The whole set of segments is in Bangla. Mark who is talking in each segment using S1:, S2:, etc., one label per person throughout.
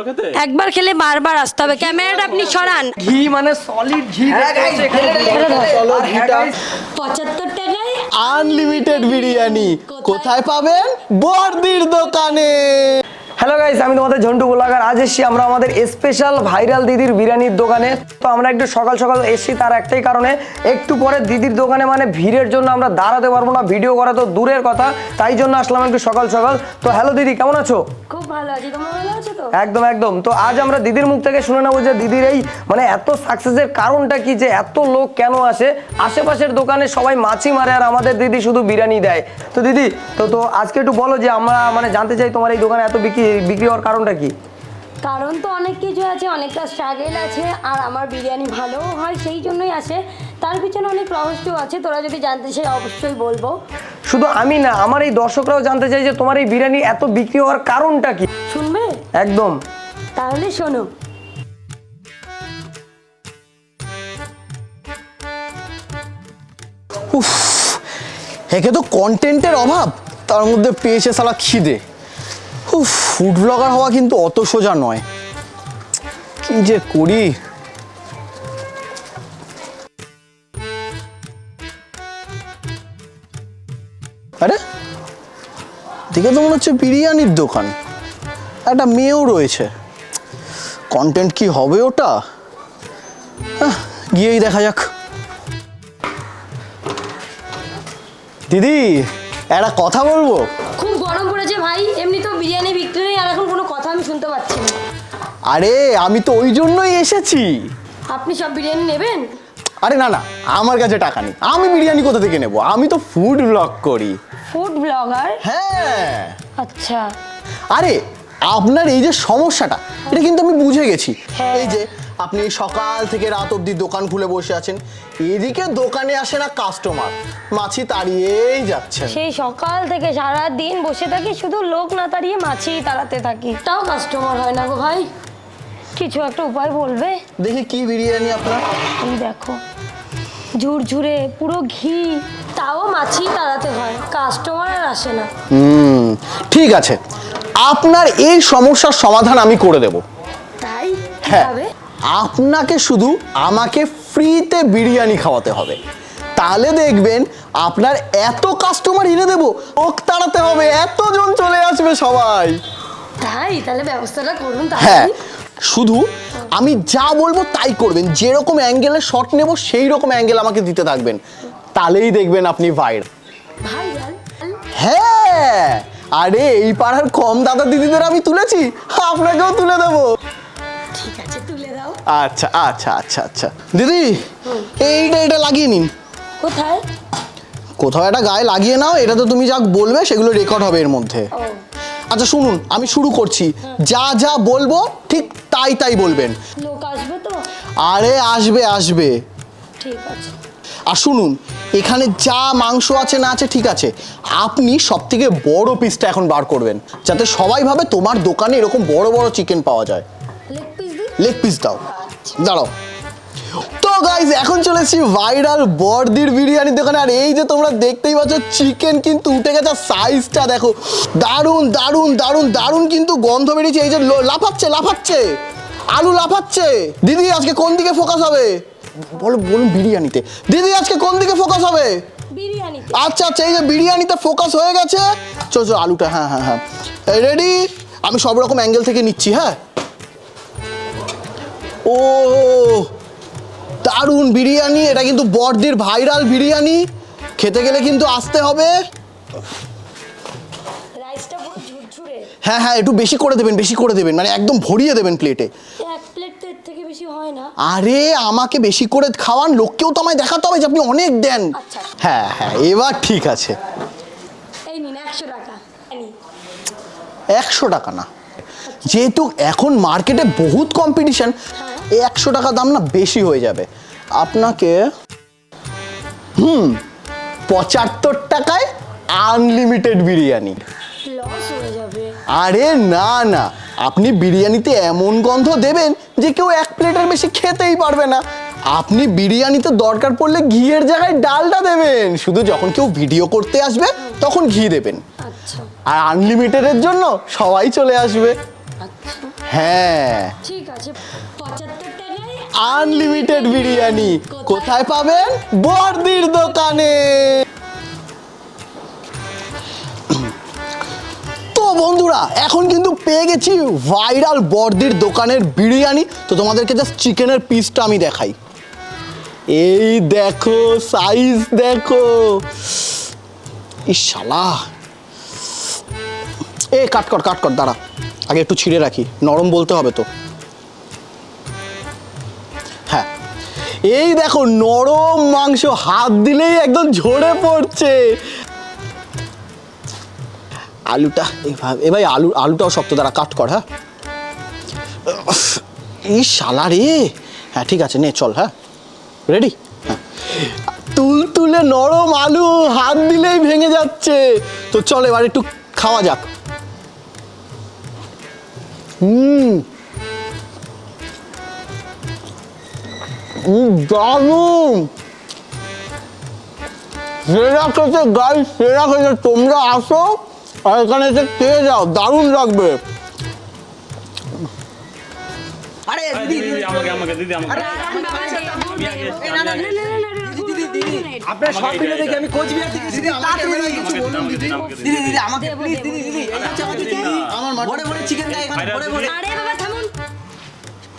S1: ভালো খেতে?
S2: একবার খেলে বারবার আসতে হবে। ক্যামেরাটা আপনি সরান।
S3: ঘি মানে সলিড ঘি
S4: হ্যাঁ, হ্যাঁ,
S2: পঁচাত্তর টাকায়?
S5: আনলিমিটেড বিরিয়ানি কোথায়? পাবেন? বর্দির দোকানে।
S3: হ্যালো গাইস আমি তোমাদের ঝন্টু গোলাগার আজ এসেছি আমরা আমাদের স্পেশাল ভাইরাল দিদির বিরিয়ানির দোকানে। তো আমরা একটু সকাল সকাল এসেছি তার একটাই কারণে। একটু পরে দিদির দোকানে মানে ভিড়ের জন্য আমরা দাঁড়াতে পারব না। ভিডিও করা তো দূরের কথা। তাই জন্য আসলাম একটু সকাল সকাল। তো হ্যালো দিদি কেমন আছো?
S2: খুব ভালো আছে। তোমার ভালো আছে
S3: একদম একদম। তো আজ আমরা দিদির মুখ থেকে শুনে নেব যে দিদির এই মানে এত সাকসেসের কারণটা কি যে এত লোক কেন আসে? আশেপাশের দোকানে সবাই মাছি মারে আর আমাদের দিদি শুধু বিরিয়ানি দেয়। তো দিদি তো তো আজকে একটু বলো যে আমরা মানে জানতে চাই তোমার এই দোকানে এত বিক্রি বিক্রি হওয়ার কারণটা কি?
S2: কারণ তো অনেক কিছু আছে অনেকটা স্ট্রাগেল আছে আর আমার বিরিয়ানি ভালোও হয় সেই জন্যই আসে। তার পিছনে অনেক রহস্য আছে তোরা যদি জানতে চাই অবশ্যই বলব।
S3: শুধু আমি না আমার এই দর্শকরাও জানতে চাই যে তোমার এই বিরিয়ানি এত বিক্রি হওয়ার কারণটা কি?
S2: শুনবে?
S3: একদম।
S2: তাহলে শোনো।
S5: উফ একে তো কন্টেন্টের অভাব তার মধ্যে পেয়েছে সালা খিদে। উফ ফুড ব্লগার হওয়া কিন্তু অত সোজা নয়। কি যে করি? দেখে তো মনে হচ্ছে বিরিয়ানির দোকান একটা মেয়েও রয়েছে। কন্টেন্ট কি হবে ওটা? গিয়েই দেখা যাক। দিদি একটা কথা বলব?
S2: খুব গরম পড়েছে ভাই এমনি তো বিরিয়ানি বিক্রি নেই আর এখন কোনো কথা আমি শুনতে পাচ্ছি না।
S5: আরে আমি তো ওই জন্যই এসেছি।
S2: আপনি সব বিরিয়ানি নেবেন?
S5: আরে না না আমার কাছে টাকা নেই। আমি বিরিয়ানি কোথা থেকে নেব? আমি তো ফুড ব্লগ করি।
S2: Food blogger?
S5: হ্যাঁ।
S2: আচ্ছা।
S5: আরে আপনার এই যে সমস্যাটা এটা কিন্তু আমি বুঝে গেছি।
S2: হ্যাঁ।
S5: এই যে আপনি সকাল থেকে রাত অবধি দোকান খুলে বসে আছেন এদিকে দোকানে আসে না কাস্টমার মাছি তাড়িয়েই যাচ্ছে
S2: সেই সকাল থেকে সারা দিন বসে থাকি শুধু লোক না তাড়িয়ে মাছি তাড়াতে থাকি। তাও কাস্টমার হয় না গো ভাই। কিছু একটা উপায় বলবে?
S5: দেখি কি বিরিয়ানি আপনার?
S2: এই দেখো। ঝুরঝুরে পুরো ঘি তাও মাছি তাড়াতে হয় কাস্টমার আর আসে না।
S5: হুম ঠিক আছে। আপনার এই সমস্যার সমাধান আমি করে দেব।
S2: তাই?
S5: হ্যাঁ আপনাকে শুধু আমাকে ফ্রিতে বিরিয়ানি খাওয়াতে হবে। তাহলে দেখবেন আপনার এত কাস্টমার এনে দেবো ওক তাড়াতে হবে এতজন চলে আসবে সবাই।
S2: তাই? তাহলে ব্যবস্থাটা করুন
S5: হ্যাঁ শুধু আমি যা বলব তাই করবেন যেরকম অ্যাঙ্গেলে শট নেব সেই রকম অ্যাঙ্গেল আমাকে দিতে থাকবেন। তাহলেই দেখবেন আপনি ভাইর হ্যাঁ! আরে এই পাড়ার কম দাদা দিদিদের আমি তুলেছি আপনাকেও তুলে দেবো।
S2: ঠিক আছে তুলে দাও।
S5: আচ্ছা আচ্ছা আচ্ছা আচ্ছা। দিদি এইটা এটা লাগিয়ে নিন।
S2: কোথায়?
S5: কোথাও একটা গায়ে লাগিয়ে নাও এটা তো তুমি যা বলবে সেগুলো রেকর্ড হবে এর মধ্যে।
S2: ও।
S5: আচ্ছা শুনুন আমি শুরু করছি। যা যা বলব ঠিক তাই তাই বলবেন।
S2: লোক আসবে তো?
S5: আরে আসবে আসবে।
S2: ঠিক আছে।
S5: আর শুনুন এখানে যা মাংস আছে না আছে ঠিক আছে। আপনি সব থেকে বড় পিসটা এখন বার করবেন যাতে সবাই ভাবে তোমার দোকানে এরকম বড় বড় চিকেন পাওয়া যায়।
S2: লেগ পিস
S5: দাও। দাঁড়াও। তো গাইজ এখন চলেছি ভাইরাল বর্দির বিরিয়ানির দোকানে। আর এই যে তোমরা দেখতেই পাচ্ছ চিকেন কিন্তু উঠে গেছে সাইজটা দেখো। দারুণ দারুণ দারুণ দারুণ কিন্তু গন্ধ বেরিয়েছে। এই যে লাফাচ্ছে লাফাচ্ছে। আলু লাফাচ্ছে। দিদি আজকে কোন দিকে ফোকাস হবে? বলো বলুন বিরিয়ানিতে। দিদি আজকে কোন দিকে ফোকাস হবে? আচ্ছা আচ্ছা এই যে বিরিয়ানিতে ফোকাস হয়ে গেছে। চো চো আলুটা হ্যাঁ হ্যাঁ হ্যাঁ। রেডি আমি সব রকম অ্যাঙ্গেল থেকে নিচ্ছি হ্যাঁ? ও। দারুণ বিরিয়ানি এটা কিন্তু বর্দির ভাইরাল বিরিয়ানি। খেতে গেলে কিন্তু আসতে হবে। হ্যাঁ হ্যাঁ একটু বেশি করে দেবেন বেশি করে দেবেন মানে একদম ভরিয়ে দেবেন প্লেটে
S2: হয়
S5: আরে আমাকে বেশি করে খাওয়ান লোককেও তো আমায় দেখাতে হবে যে আপনি অনেক দেন।
S2: আচ্ছা।
S5: হ্যাঁ হ্যাঁ এবার ঠিক আছে।
S2: একশো টাকা।
S5: না। যেহেতু এখন মার্কেটে বহুত কম্পিটিশন এই একশো টাকা দাম না বেশি হয়ে যাবে। আপনাকে হুম পঁচাত্তর টাকায় আনলিমিটেড বিরিয়ানি। আরে না না আপনি বিরিয়ানিতে এমন গন্ধ দেবেন যে কেউ এক প্লেটের বেশি খেতেই পারবে না। আপনি বিরিয়ানিতে দরকার পড়লে ঘিয়ের জায়গায় ডালটা দেবেন। শুধু যখন কেউ ভিডিও করতে আসবে তখন ঘি দেবেন।
S2: আচ্ছা।
S5: আর আনলিমিটেডের জন্য সবাই চলে আসবে।
S2: আচ্ছা।
S5: হ্যাঁ।
S2: ঠিক আছে।
S5: আনলিমিটেড বিরিয়ানি কোথায় পাবেন? বর্দির দোকানে। বন্ধুরা, এখন কিন্তু পেয়ে গেছি ভাইরাল বর্দির দোকানের বিরিয়ানি। তো তোমাদেরকে জাস্ট চিকেনের পিসটা আমি দেখাই। এই দেখো সাইজ দেখো। ইশালা এ কাট কর কাট কর, দাঁড়া। আগে একটু ছিঁড়ে রাখি। নরম বলতে হবে তো। এই দেখো নরম মাংস, হাত দিলেই একদম ঝরে পড়ছে। আলুটা এ ভাই আলু, আলুটাও শক্ত দ্বারা কাট কর হ্যাঁ। এই শালা রে। হ্যাঁ ঠিক আছে, নে, চল হ্যাঁ। রেডি হ্যাঁ। তুল তুলে নরম আলু, হাত দিলেই ভেঙে যাচ্ছে। তো চল, এবার একটু খাওয়া যাক। হুম। দারুণ সেরা খেতে গাই সেরা খেতে তোমরা আসো আর এখানে এসে খেয়ে যাও দারুণ লাগবে
S3: আরে
S1: আরে দিদি দিদি আমাকে আমাকে দিদি আমাকে আমি আগে এসেছি, আমি আগে এসেছি।
S3: আপনার সব ভিডিও দেখে আমি কোচবিহার থেকে এসেছি তাড়াতাড়ি
S5: কিছু বলুন
S1: দিদি,
S5: দিদি
S3: দিদি
S1: দিদি।
S3: দিদি আমাকে প্লিজ দিদি দিদি এই কাছে আমাকে দিন না।
S5: আমার মাটন-
S3: ভরে ভরে চিকেন দেয় এখানে
S1: ভাইরাল
S3: ভরে ভরে
S1: দিদি।
S2: আরে বাবা থামুন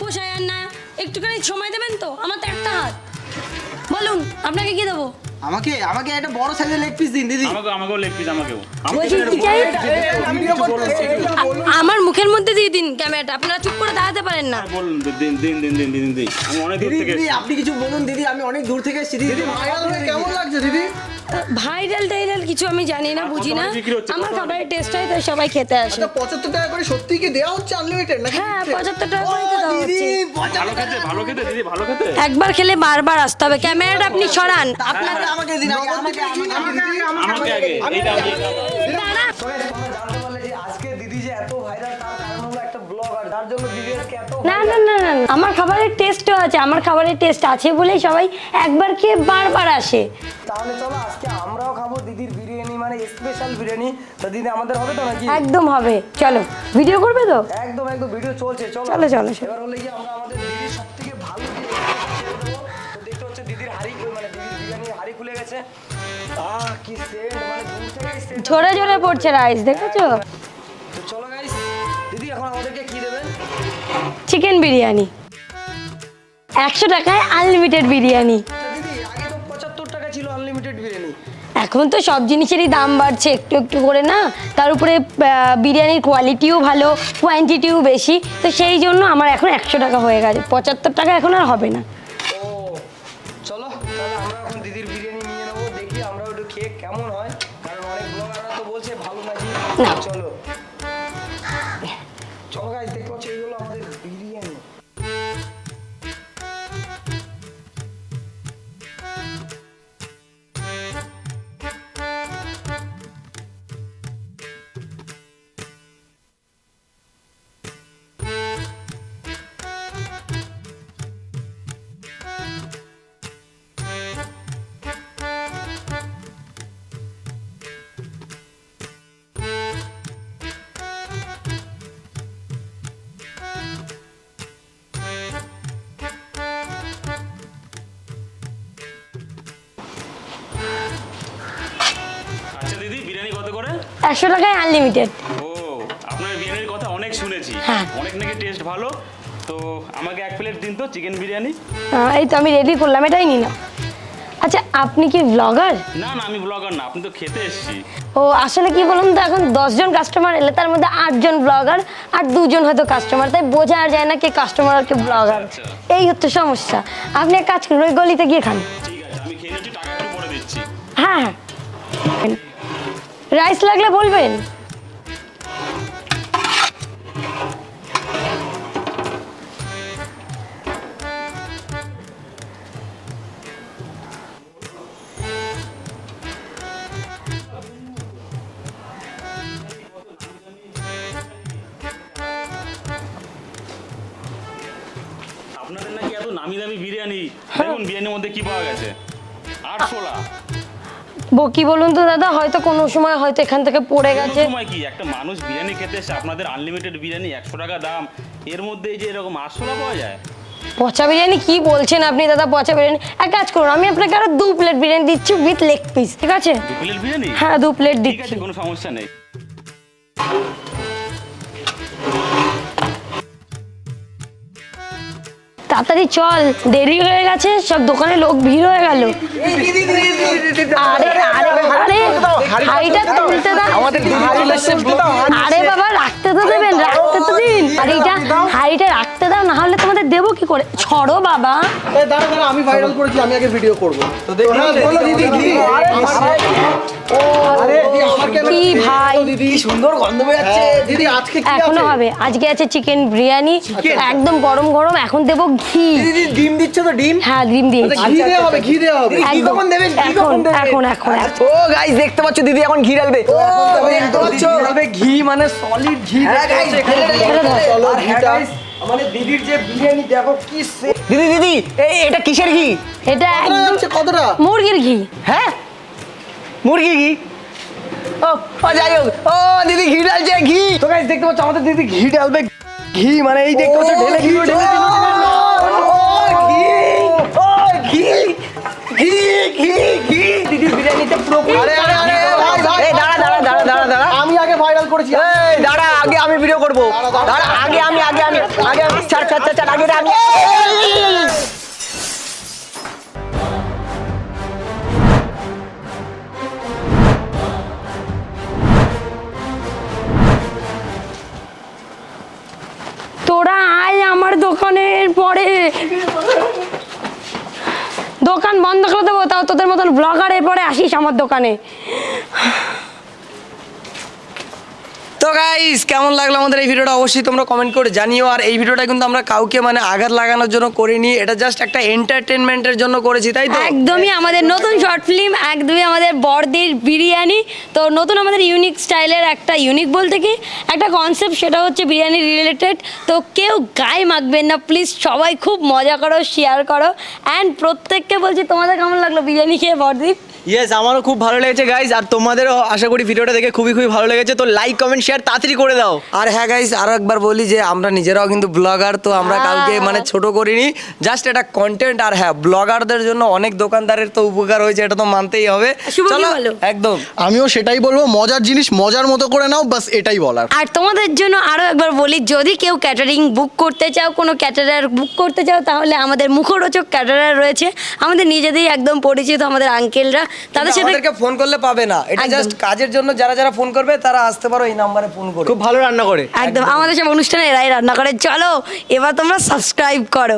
S2: পোষায় না একটুখানি সময় দেবেন তো? আমার তো একটা হাত। বলুন আপনাকে কি দেবো?
S3: আমাকে আমাকে একটা বড় সাইজের লেগ পিস দিন দিদি।
S1: আমাকেও আমাকেও লেগ পিস আমাকেও। আমাকে
S2: আমার মুখের মধ্যে দিয়ে দিন ক্যামেরাটা আপনারা চুপ করে দাঁড়াতে পারেন না।
S1: বলুন দিন দিন দিন দিন দিন দিন আমি অনেক দূর থেকে
S3: দিদি আপনি কিছু বলুন দিদি আমি অনেক দূর থেকে এসেছি। দিদি
S5: ভাইরাল হয়ে কেমন লাগছে দিদি?
S2: ভাইরাল টাইরাল কিছু আমি জানি না বুঝি না? আমার খাবারের টেস্ট হয় তাই সবাই খেতে আসে।
S5: আচ্ছা পঁচাত্তর টাকা করে সত্যি কি দেওয়া হচ্ছে আনলিমিটেড নাকি
S2: হ্যাঁ পঁচাত্তর টাকা করে তো দেওয়া হচ্ছে।
S1: ভালো খেতে ভালো খেতে দিদি ভালো খেতে।
S2: একবার খেলে বারবার আসতে হবে। ক্যামেরাটা আপনি সরান।
S3: আপনাকে আমাকে দিন আমাকে আমাকে
S1: আমাকে আগে এইটা আমি
S2: দাঁড়া।
S3: তোমরা জানতে পারলে যে আজকে দিদি যে এত ভাইরাল তার কারণ হলো একটা ব্লগার যার জন্য দিদি আজকে এত
S2: না না না না না। আমার খাবারের টেস্টও আছে আমার খাবারের টেস্ট আছে বলেই সবাই একবার খেয়ে বারবার আসে।
S3: তাহলে চলো আজকে আমরাও খাব দিদির বিরিয়ানি মানে স্পেশাল বিরিয়ানি। তো দিদি আমাদের হবে তো নাকি?
S2: একদম হবে। চলো ভিডিও করবে তো?
S3: একদম একদম ভিডিও চলছে চলো।
S2: চলো, চলো।
S3: এবার হলে কি আমরা আমাদের দিদির সব থেকে ভালো তো দেখতে হচ্ছে দিদির হাড়ি মানে দিদির বিরিয়ানি হাড়ি খুলে গেছে। আহ কি সেন্ট মানে দূর থেকে
S2: ঝরে ঝরে পড়ছে রাইস দেখেছ?
S3: তো চলো গাইস দিদি এখন আমাদেরকে কি দেবেন?
S2: চিকেন বিরিয়ানি। একশো টাকায় আনলিমিটেড বিরিয়ানি। এখন তো সব জিনিসেরই দাম বাড়ছে একটু একটু করে না? তার উপরে বিরিয়ানির কোয়ালিটিও ভালো কোয়ান্টিটিও বেশি। তো সেই জন্য আমার এখন একশো টাকা হয়ে গেছে। পঁচাত্তর টাকা এখন আর হবে না।
S3: চলো তাহলে আমরা এখন দিদির বিরিয়ানি নিয়ে নেব। দেখি আমরা একটু খেয়ে কেমন হয়। কারণ অনেক ব্লগাররা তো বলছে ভালো
S2: না। একশো টাকায় আনলিমিটেড
S1: ও আপনার বিরিয়ানির কথা অনেক শুনেছি।
S2: হ্যাঁ।
S1: অনেক নাকি টেস্ট ভালো। তো আমাকে এক প্লেট দিন তো চিকেন বিরিয়ানি।
S2: এই তো আমি রেডি করলাম এটাই নি না আচ্ছা আপনি কি ব্লগার
S1: না না আমি ব্লগার না আপনি তো খেতে এসেছি।
S2: ও আসলে কি বলুন তো এখন দশজন কাস্টমার এলে তার মধ্যে আটজন ব্লগার আর দুজন হয়তো কাস্টমার তাই বোঝা আর যায় না কে কাস্টমার আর কে ব্লগার
S1: আচ্ছা।
S2: এই হচ্ছে সমস্যা। আপনি এক কাজ করুন ওই গলিতে গিয়ে খান।
S1: ঠিক আছে আমি খেয়ে নিচ্ছি টাকা একটু পরে দিচ্ছি।
S2: হ্যাঁ হ্যাঁ। রাইস লাগলে বলবেন?
S1: আপনাদের নাকি এত নামি দামি বিরিয়ানি? দেখুন বিরিয়ানির মধ্যে কি পাওয়া গেছে? আটশোলা।
S2: কি বলুন তো দাদা? হয়তো কোনো সময় হয়তো এখান থেকে পড়ে গেছে।
S1: সময় কি? একটা মানুষ বিরিয়ানি খেতে এসে আপনাদের আনলিমিটেড বিরিয়ানি একশো টাকা দাম এর মধ্যে এই যে এরকম পাওয়া যায়?
S2: পচা বিরিয়ানি কি বলছেন আপনি দাদা? পচা বিরিয়ানি। এক কাজ করুন আমি আপনাকে আরও দু প্লেট বিরিয়ানি দিচ্ছি উইথ লেগ পিস ঠিক আছে?
S1: দু প্লেট বিরিয়ানি?
S2: হ্যাঁ দু প্লেট দিচ্ছি।
S1: কোনো সমস্যা নেই।
S2: তাড়াতাড়ি চল দেরি হয়ে গেছে সব দোকানে লোক ভিড় হয়ে গেল। আরে আরে আরে হাড়িটা তুলতে দাও। আরে বাবা রাখতে তো দেবেন রাখতে তো দিন। আর এইটা হাড়িটা রাখতে দাও না হলে তোমাদের দেবো কি করে? ছড়ো বাবা।
S5: দাঁড়া দাঁড়া আমি ভাইরাল করেছি আমি আগে ভিডিও করব। তো দেখি। দিদি
S3: সুন্দর গন্ধ বেরোচ্ছে।
S5: দিদি আজকে কি এখনও
S2: হবে। আজকে আছে চিকেন বিরিয়ানি একদম গরম গরম। এখন দেবো ঘি।
S3: দিদি ডিম দিচ্ছে তো ডিম?
S2: হ্যাঁ ডিম দিয়েছি
S5: ঘি দেওয়া হবে ঘি দেওয়া হবে।
S2: একদম
S3: কখন দেবেন? ঘি
S2: এখন
S3: কখন দেবেন?
S2: এখন এখন।
S3: ও গাইস দেখতে পাচ্ছ দিদি এখন ঘি ঢালবে। ও দেখতে পাচ্ছ? ঘি মানে সলিড ঘি পাচ্ছ এখানে। চলো ঘিটা। মানে দিদির যে বিরিয়ানি দেখো কি দিদি দিদি এই এটা কিসের ঘি?
S2: এটা
S5: কতটা
S2: মুরগির ঘি।
S3: হ্যাঁ? মুরগি ঘি? ও যাই হোক। ও দিদি ঘি ঢালছে ঘি। তো গাইস দেখতে পাচ্ছ আমাদের দিদি ঘি ঢালবে। ঘি মানে এই দেখতে পাচ্ছ ঢেলে ঘি ঢেলে ঘি। ঘি। ঘি ঘি ঘি। দিদির বিরিয়ানিতে পুরো
S5: আরে আরে আরে ভাই ভাই
S3: এই দাঁড়া দাঁড়া দাঁড়া দাঁড়া দাঁড়া
S5: আমি আগে ভাইরাল করেছি।
S3: এই দাঁড়া আগে আমি ভিডিও করব। দাঁড়া আগে আমি আগে আমি আগে ছাড় ছাড়, ছাড় আগে আমি।
S2: তোরা আয় আমার দোকানের পরে। দোকান বন্ধ করে দেবো, তাও তোদের মতন ব্লগারের পরে আসিস আমার দোকানে।
S3: তো গাইস কেমন লাগল আমাদের এই ভিডিওটা? অবশ্যই তোমরা কমেন্ট করে জানিও। আর এই ভিডিওটা কিন্তু আমরা কাউকে মানে আঘাত লাগানোর জন্য করিনি। এটা জাস্ট একটা এন্টারটেনমেন্টের জন্য করেছি, তাই তো?
S2: একদমই আমাদের নতুন শর্ট ফিল্ম একদমই আমাদের বড়দের বিরিয়ানি। তো নতুন আমাদের ইউনিক স্টাইলের একটা ইউনিক বলতে কি? একটা কনসেপ্ট সেটা হচ্ছে বিরিয়ানি রিলেটেড তো কেউ গায়ে মাখবেন না প্লিজ সবাই খুব মজা করো শেয়ার করো। অ্যান্ড প্রত্যেককে বলছি, তোমাদের কেমন লাগল বিরিয়ানি খেয়ে বড়দীপ
S4: ইয়েস আমারও খুব ভালো লেগেছে গাইজ আর তোমাদেরও আশা করি ভিডিওটা দেখে খুবই খুবই ভালো লেগেছে তো লাইক কমেন্ট শেয়ার তাড়াতাড়ি করে দাও।
S3: আর হ্যাঁ গাইস আরও একবার বলি যে আমরা নিজেরাও কিন্তু ব্লগার তো আমরা
S2: হ্যাঁ।
S3: কাউকে মানে ছোট করিনি জাস্ট এটা কন্টেন্ট আর হ্যাঁ ব্লগারদের জন্য অনেক দোকানদারের তো উপকার হয়েছে এটা তো মানতেই হবে। চলো একদম।
S5: আমিও সেটাই বলব মজার জিনিস মজার মতো করে নাও বাস এটাই বলার।
S2: আর তোমাদের জন্য আরও একবার বলি যদি কেউ ক্যাটারিং বুক করতে চাও কোনো ক্যাটারার বুক করতে চাও তাহলে আমাদের মুখরোচক ক্যাটারার রয়েছে। আমাদের নিজেদেরই একদম পরিচিত আমাদের আঙ্কেলরা তাদের সাথে
S3: ফোন করলে পাবে না। এটা জাস্ট কাজের জন্য যারা যারা ফোন করবে তারা আসতে পারো এই নম্বরে ফোন করো।
S4: খুব ভালো রান্না করে।
S2: একদম। আমাদের সব অনুষ্ঠানে এরাই রান্না করে। চলো এবার তোমরা সাবস্ক্রাইব করো।